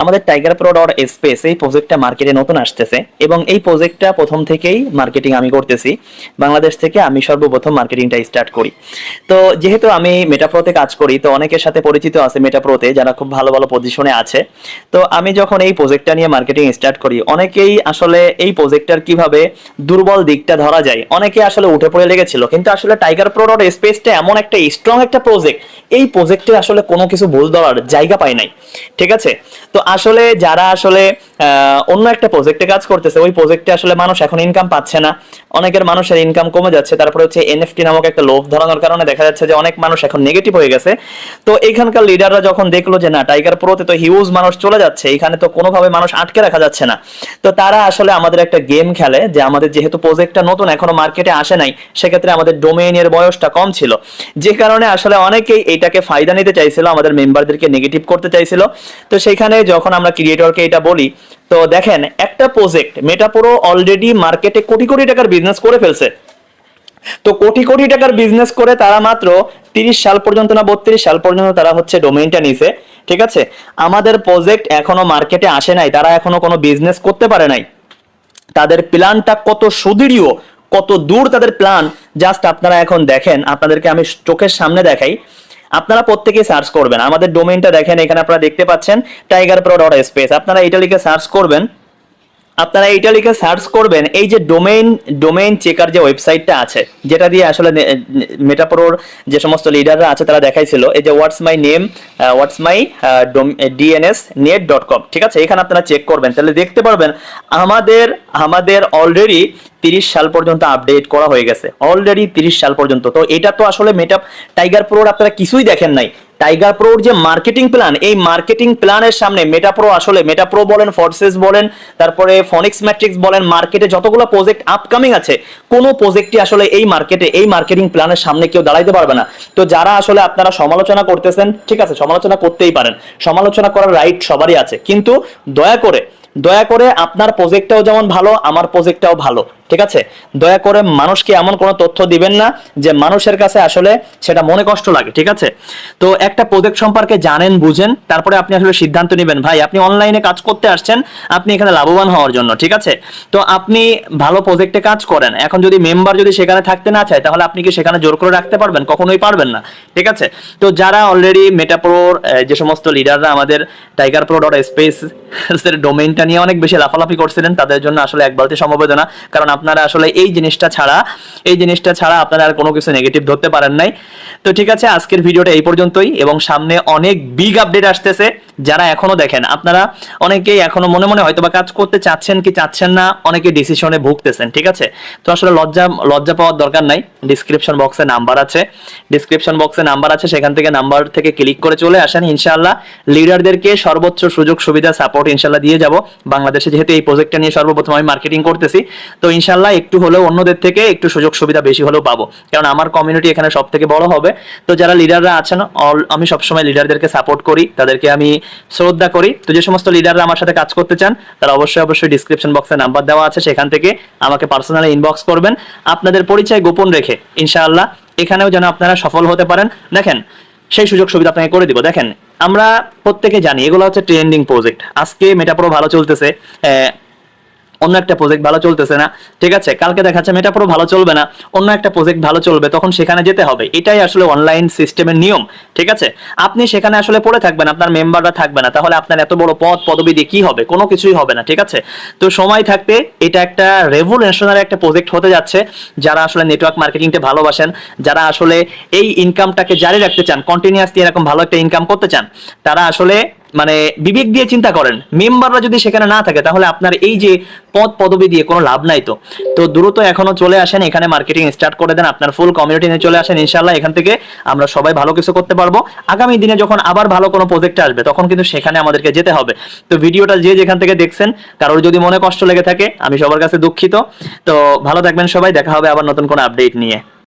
আমাদের tiger pro dot space এই প্রজেক্টটা মার্কেটে নতুন আসতেছে এবং এই প্রজেক্টটা প্রথম থেকেই মার্কেটিং আমি করতেছি। বাংলাদেশ থেকে আমি সর্বপ্রথম মার্কেটিংটা স্টার্ট করি। তো যেহেতু আমি মেটাপ্রোতে কাজ করি, তো অনেকের সাথে পরিচিত আছে মেটাপ্রোতে যারা খুব ভালো ভালো পজিশনে আছে। তো আমি যখন এই প্রজেক্টটা নিয়ে মার্কেটিং স্টার্ট করি, অনেকেই আসলে এই প্রজেক্টটার কীভাবে দুর্বল দিকটা ধরা যায়, অনেকে আসলে উঠে পড়ে লেগেছিল, কিন্তু আসলে টাইগার প্রো ডট স্পেসটা এমন একটা স্ট্রং একটা প্রজেক্ট এই প্রজেক্টে আসলে কোনো কিছু ভুল ধরার জায়গা পায় নাই। ঠিক আছে? তো আসলে যারা আসলে অন্য একটা প্রজেক্টে কাজ করতেছে। ওই প্রজেক্টে আসলে মানুষ এখন ইনকাম পাচ্ছে না। অনেকের মানুষের ইনকাম কমে যাচ্ছে। তারপরে হচ্ছে এনএফটি নামক একটা লোভ ধরানোর কারণে দেখা যাচ্ছে যে অনেক মানুষ এখন নেগেটিভ হয়ে গেছে। তো এখানকার লিডাররা যখন দেখল যে না টাইগার প্রোতে তো হিউজ মানুষ চলে যাচ্ছে, এখানে তো কোনোভাবে মানুষ আটকে রাখা যাচ্ছে না। তো তারা আসলে আমাদের একটা গেম খেলে যে আমাদের যেহেতু প্রজেক্টটা নতুন, এখনও মার্কেটে আসে নাই, সেক্ষেত্রে আমাদের ডোমেইনের বয়সটা কম ছিল। যে কারণে আসলে অনেকেই এইটাকে ফায়দা নিতে চাইছিল, আমাদের মেম্বারদেরকে নেগেটিভ করতে চাইছিল। তো সেইখানে যখন আমরা ক্রিয়েটরকে এটা বলি তো দেখেন, একটা প্রজেক্ট মেটাপোরো অলরেডি মার্কেটে কোটি কোটি টাকার বিজনেস করে ফেলছে। তো কোটি কোটি টাকার বিজনেস করে তারা মাত্র তিরিশ সাল পর্যন্ত না বত্রিশ সাল পর্যন্ত তারা হচ্ছে ডোমেইনটা নিছে, ঠিক আছে? আমাদের প্রজেক্ট এখনও মার্কেটে আসে নাই, তারা এখনও কোনো বিজনেস করতে পারে নাই। তাদের প্ল্যানটা কত সুদৃঢ়, কত দূর তাদের প্ল্যান জাস্ট আপনারা এখন দেখেন, আপনাদেরকে আমি চোখের সামনে দেখাই। আপনারা প্রত্যেকে সার্চ করবেন। আমাদের ডোমেইনটা দেখেন, এখানে আপনারা দেখতে পাচ্ছেন টাইগার প্রো ডট স্পেস আপনারা এটা লিখে সার্চ করবেন। আপনারা এইটা লিখে সার্চ করবেন, এই যে ডোমেইন ডোমেইন চেকার যে ওয়েবসাইটটা আছে, যেটা দিয়ে আসলে মেটাপ্রোর যে সমস্ত লিডাররা আছে, তারা দেখাইছিল, এই যে what's my name what's my DNS net dot com ঠিক আছে? এখানে আপনারা চেক করবেন। তাহলে দেখতে পারবেন, আমাদের আমাদের অলরেডি তিরিশ সাল পর্যন্ত আপডেট করা হয়ে গেছে। অলরেডি তিরিশ সাল পর্যন্ত। তো এটা তো আসলে মেটা টাইগার প্রোর আপনারা কিছুই দেখেন নাই। টাইগার প্রোর যে মার্কেটিং প্ল্যান এই মার্কেটিং প্ল্যানের সামনে মেটা প্রো আসলে মেটা প্রো বলেন ফোর্সেস বলেন, তারপরে ফনিক্স ম্যাট্রিক্স বলেন মার্কেটে যতগুলো প্রজেক্ট আপকামিং আছে, কোনো প্রজেক্টই আসলে এই মার্কেটে এই মার্কেটিং প্ল্যানের সামনে কেউ দাঁড়াইতে পারবে না। তো যারা আসলে আপনারা সমালোচনা করতেছেন, ঠিক আছে, সমালোচনা করতেই পারেন। সমালোচনা করার রাইট সবারই আছে। কিন্তু দয়া করে দয়া করে আপনার প্রজেক্টটাও যেমন ভালো, আমার প্রজেক্টটাও ভালো, ঠিক আছে? দয়া করে মানুষকে এমন কোনো তথ্য দিবেন না যে মানুষের কাছে আসলে সেটা মনে কষ্ট লাগে, ঠিক আছে? তো একটা প্রজেক্ট সম্পর্কে জানেন, বুঝেন, তারপরে আপনি আসলে সিদ্ধান্ত নেবেন, ভাই, আপনি অনলাইনে কাজ করতে আসছেন, আপনি এখানে লাভবান হওয়ার জন্য, ঠিক আছে? তো আপনি ভালো প্রজেক্টে কাজ করেন, এখন যদি মেম্বার যদি সেখানে থাকতে না চায়, তাহলে আপনি কি সেখানে জোর করে রাখতে পারবেন? কখনোই পারবেন না, ঠিক আছে? তো যারা অলরেডি মেটাপ্রোর যে সমস্ত লিডাররা আমাদের টাইগার প্রো ডট স্পেস ডোমেইনটা নিয়ে অনেক বেশি লাফালাফি করছিলেন, তাদের জন্য আসলে এক বালতি সমবেদনা। কারণ আপনারা আসলে এই জিনিসটা ছাড়া, এই জিনিসটা ছাড়া আপনারা আর কোনো কিছু নেগেটিভ ধরতে পারেন নাই। তো ঠিক আছে, আজকের ভিডিওটা এই পর্যন্তই এবং সামনে অনেক বিগ আপডেট আসতেছে। যারা এখনও দেখেন, আপনারা অনেকেই এখনও মনে মনে হয়তো বা কাজ করতে চাচ্ছেন কি চাচ্ছেন না, অনেকে ডিসিশনে ভুগতেছেন, ঠিক আছে? তো আসলে লজ্জা লজ্জা পাওয়ার দরকার নাই। ডিসক্রিপশন বক্সে নাম্বার আছে। ডিসক্রিপশন বক্সে নাম্বার আছে, সেখান থেকে নাম্বার থেকে ক্লিক করে চলে আসেন, ইনশাআল্লাহ। লিডারদেরকে সর্বোচ্চ সুযোগ, সুবিধা সাপোর্ট ইনশাআল্লাহ দিয়ে যাব। বাংলাদেশে যেহেতু এই প্রজেক্টটা নিয়ে সর্বপ্রথম আমি মার্কেটিং করতেছি, তো ইনশাআল্লাহ একটু হলেও অন্যদের থেকে একটু সুযোগ, সুবিধা বেশি হলেও পাবো। কারণ আমার কমিউনিটি এখানে সব থেকে বড় হবে। তো যারা লিডাররা আছেন অল আমি সবসময় লিডারদেরকে সাপোর্ট করি। তাদেরকে আমি শ্রদ্ধা করি। তো যে সমস্ত লিডাররা আমার সাথে কাজ করতে চান, তারা অবশ্যই অবশ্যই ডিসক্রিপশন বক্সে নাম্বার দেওয়া আছে। সেখান থেকে আমাকে পার্সোনালি ইনবক্স করবেন। আপনাদের পরিচয় গোপন রেখে, ইনশাআল্লাহ, এখানেও যেন আপনারা সফল হতে পারেন। দেখেন, সেই সুযোগ সুবিধা আপনাকে করে দিব। দেখেন, আমরা প্রত্যেকে জানি, এগুলো হচ্ছে ট্রেন্ডিং প্রজেক্ট আজকে মেটাপ্রো ভালো চলতেছে। অন্য একটা প্রজেক্ট ভালো চলতেছে না। ঠিক আছে, কালকে দেখা যাচ্ছে মেটাপ্রো ভালো চলবে না, অন্য একটা প্রজেক্ট ভালো চলবে, তখন সেখানে যেতে হবে। এটাই আসলে অনলাইন সিস্টেমের নিয়ম, ঠিক আছে? আপনি সেখানে আসলে পড়ে থাকবেন, আপনার মেম্বাররা থাকবে না, তাহলে আপনার এত বড় পদ, পদবি দিয়ে কি হবে? কোনো কিছুই হবে না, ঠিক আছে? তো সময় থাকতে এটা একটা রেভলিউশনারি একটা প্রজেক্ট হতে যাচ্ছে, যারা আসলে নেটওয়ার্ক মার্কেটিংটা ভালোবাসেন, যারা আসলে এই ইনকামটাকে জারি রাখতে চান কন্টিনিউয়াসলি এরকম ভালো একটা ইনকাম করতে চান, তারা আসলে মানে বিবেক দিয়ে চিন্তা করেন। মেম্বাররা যদি সেখানে না থাকে, তাহলে আপনার এই যে পদ পদবি দিয়ে কোনো লাভ নাই তো। তো দ্রুত এখনও চলে আসেন, এখানে মার্কেটিং স্টার্ট করে দেন, আপনার ফুল কমিউনিটি নিয়ে চলে আসেন ইনশাল্লাহ এখান থেকে আমরা সবাই ভালো কিছু করতে পারব। আগামী দিনে যখন আবার ভালো কোনো প্রজেক্ট আসবে, তখন কিন্তু সেখানে আমাদেরকে যেতে হবে। তো ভিডিওটা যে যেখান থেকে দেখছেন, কারোর যদি মনে কষ্ট লেগে থাকে, আমি সবার কাছে দুঃখিত। তো ভালো থাকবেন সবাই, দেখা হবে আবার নতুন কোনো আপডেট নিয়ে।